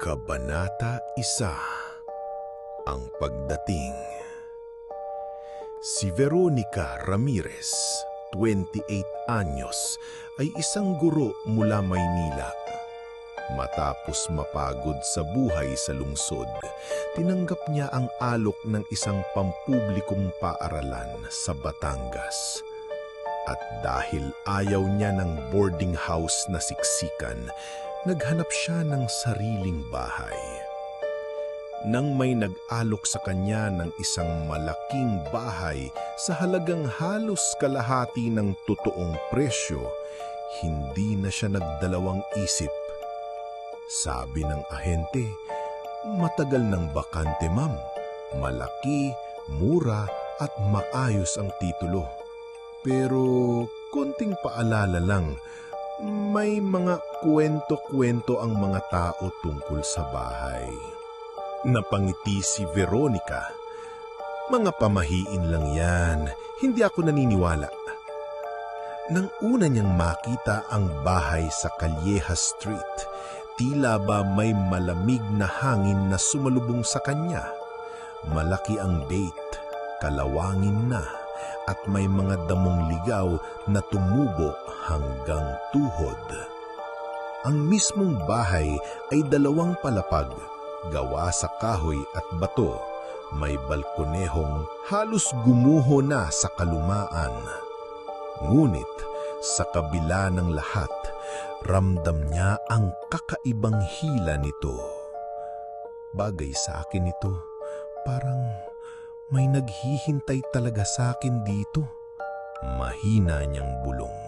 Kabanata Isa Ang Pagdating Si Veronica Ramirez, 28 anyos, ay isang guro mula Maynila. Matapos mapagod sa buhay sa lungsod, tinanggap niya ang alok ng isang pampublikong paaralan sa Batangas. At dahil ayaw niya ng boarding house na siksikan, naghanap siya ng sariling bahay. Nang may nag-alok sa kanya ng isang malaking bahay sa halagang halos kalahati ng totoong presyo, hindi na siya nagdalawang isip. Sabi ng ahente, matagal ng bakante ma'am, malaki, mura at maayos ang titulo. Pero konting paalala lang, may mga kwento-kwento ang mga tao tungkol sa bahay. Napangiti si Veronica. Mga pamahiin lang yan, hindi ako naniniwala. Nang una niyang makita ang bahay sa Calleja Street, tila ba may malamig na hangin na sumalubong sa kanya. Malaki ang date, kalawangin na, at may mga damong ligaw na tumubo hanggang tuhod. Ang mismong bahay ay dalawang palapag, gawa sa kahoy at bato. May balkonehong halos gumuho na sa kalumaan. Ngunit sa kabila ng lahat, ramdam niya ang kakaibang hila nito. Bagay sa akin ito, parang may naghihintay talaga sa akin dito. Mahina niyang bulong.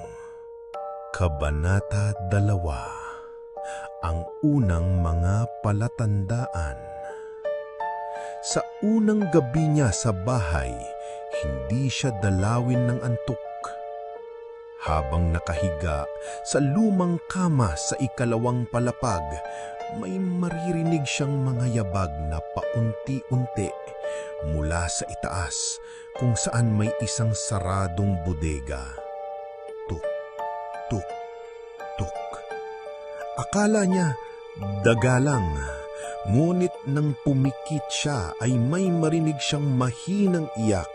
Kabanata 2 Ang unang mga palatandaan Sa unang gabi niya sa bahay, hindi siya dalawin ng antok. Habang nakahiga sa lumang kama sa ikalawang palapag, may maririnig siyang mga yabag na paunti-unti mula sa itaas kung saan may isang saradong bodega. Tuk, tuk, tuk. Akala niya daga lang, ngunit nang pumikit siya ay may marinig siyang mahinang iyak.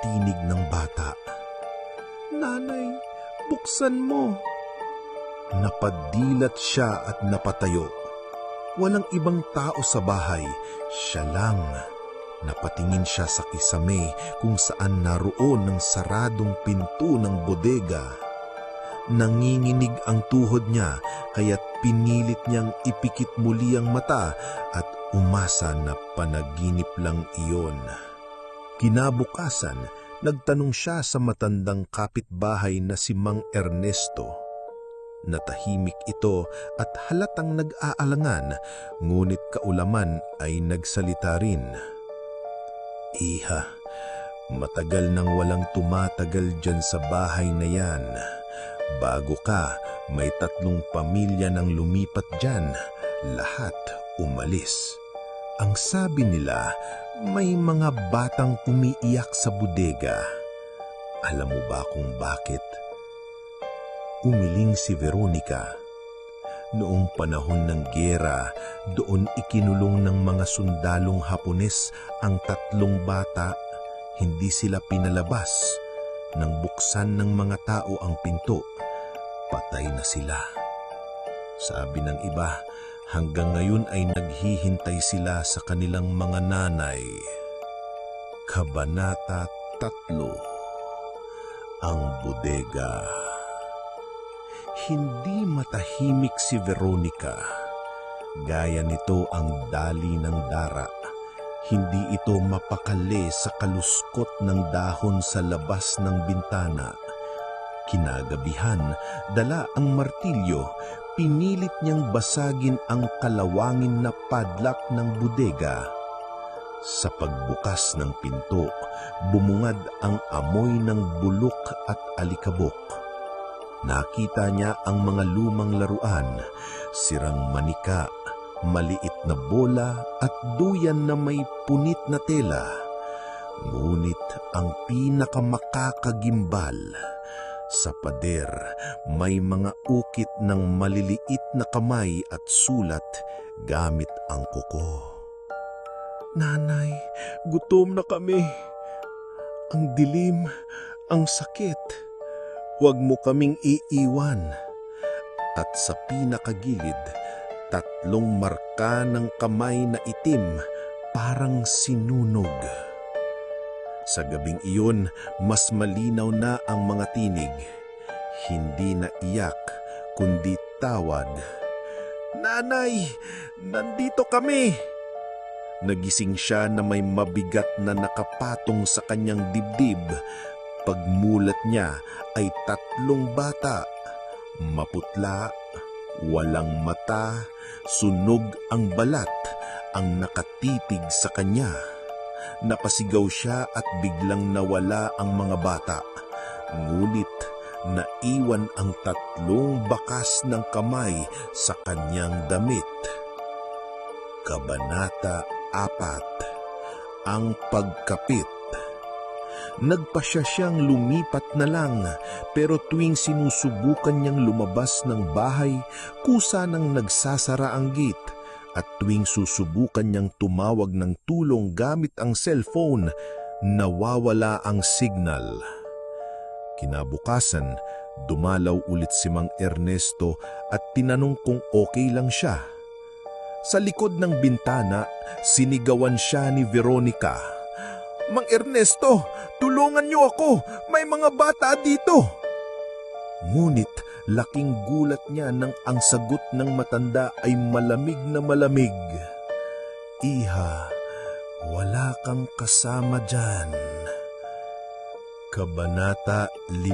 Tinig ng bata. Nanay, buksan mo. Napadilat siya at napatayo. Walang ibang tao sa bahay, siya lang. Napatingin siya sa kisame kung saan naroon ng saradong pinto ng bodega. Nanginginig ang tuhod niya kaya't pinilit niyang ipikit muli ang mata at umasa na panaginip lang iyon. Kinabukasan, nagtanong siya sa matandang kapitbahay na si Mang Ernesto. Natahimik ito at halatang nag-aalangan, ngunit kaulaman ay nagsalita rin. Iha, matagal nang walang tumatagal dyan sa bahay na yan. Bago ka, may tatlong pamilya nang lumipat dyan. Lahat umalis. Ang sabi nila, may mga batang umiiyak sa bodega. Alam mo ba kung bakit? Umiling si Veronica. Noong panahon ng gera, doon ikinulong ng mga sundalong Hapones ang tatlong bata. Hindi sila pinalabas. Nang buksan ng mga tao ang pinto, patay na sila. Sabi ng iba, hanggang ngayon ay naghihintay sila sa kanilang mga nanay. Kabanata 3 Ang Bodega Hindi matahimik si Veronica. Gaya nito ang dali ng dara. Hindi ito mapakali sa kaluskot ng dahon sa labas ng bintana. Kinagabihan, dala ang martilyo, pinilit niyang basagin ang kalawangin na padlak ng bodega. Sa pagbukas ng pinto, bumungad ang amoy ng bulok at alikabok. Nakita niya ang mga lumang laruan, sirang manika, maliit na bola at duyan na may punit na tela. Ngunit ang pinakamakakagimbal, Sa pader, may mga ukit ng maliliit na kamay at sulat gamit ang kuko. Nanay, gutom na kami. Ang dilim, ang sakit. Huwag mo kaming iiwan. At sa pinakagilid, tatlong marka ng kamay na itim, parang sinunog. Sa gabing iyon, mas malinaw na ang mga tinig. Hindi na iyak, kundi tawad. Nanay, nandito kami! Nagising siya na may mabigat na nakapatong sa kanyang dibdib. Pagmulat niya ay tatlong bata. Maputla, walang mata, sunog ang balat ang nakatitig sa kanya. Napasigaw siya at biglang nawala ang mga bata. Ngunit naiwan ang tatlong bakas ng kamay sa kanyang damit. Kabanata 4 Ang Pagkapit Nagpasya siyang lumipat na lang pero tuwing sinusubukan niyang lumabas ng bahay, kusa nang nagsasara ang gate at tuwing susubukan niyang tumawag ng tulong gamit ang cellphone, nawawala ang signal. Kinabukasan, dumalaw ulit si Mang Ernesto at tinanong kung okay lang siya. Sa likod ng bintana, sinigawan siya ni Veronica. Mang Ernesto, tulungan niyo ako! May mga bata dito! Ngunit laking gulat niya nang ang sagot ng matanda ay malamig na malamig. Iha, wala kang kasama dyan. Kabanata 5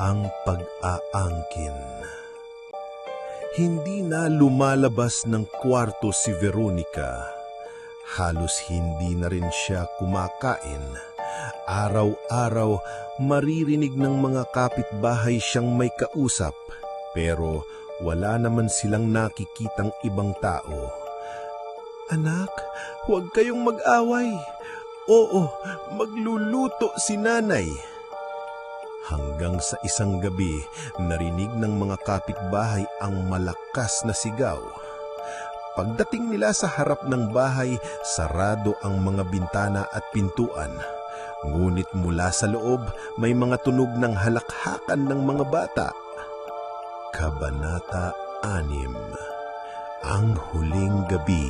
Ang Pag-aangkin Hindi na lumalabas ng kwarto si Veronica. Halos hindi na rin siya kumakain. Araw-araw maririnig ng mga kapitbahay siyang may kausap pero wala naman silang nakikitang ibang tao. Anak, huwag kayong mag-away. Oo, magluluto si nanay. Hanggang sa isang gabi, narinig ng mga kapitbahay ang malakas na sigaw. Pagdating nila sa harap ng bahay, sarado ang mga bintana at pintuan. Ngunit mula sa loob, may mga tunog ng halakhakan ng mga bata. Kabanata 6 Ang Huling Gabi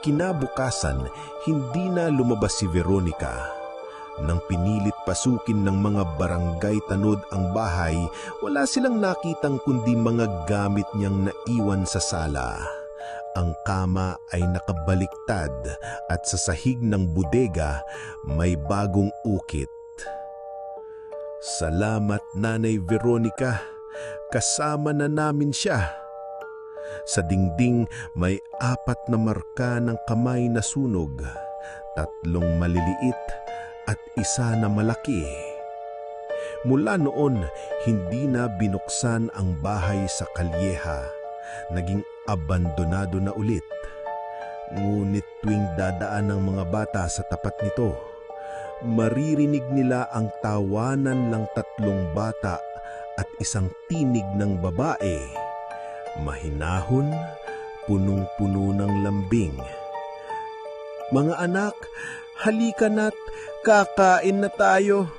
Kinabukasan, hindi na lumabas si Veronica. Nang pinilit pasukin ng mga barangay tanod ang bahay, wala silang nakitang kundi mga gamit niyang naiwan sa sala. Ang kama ay nakabaliktad at sa sahig ng bodega may bagong ukit. Salamat Nanay Veronica, kasama na namin siya. Sa dingding may apat na marka ng kamay na sunog, tatlong maliliit isa na malaki. Mula noon, hindi na binuksan ang bahay sa kalyeha. Naging abandonado na ulit. Ngunit tuwing dadaan ng mga bata sa tapat nito, maririnig nila ang tawanan lang tatlong bata at isang tinig ng babae. Mahinahon, punong-puno ng lambing. Mga anak, halika na't kakain na tayo.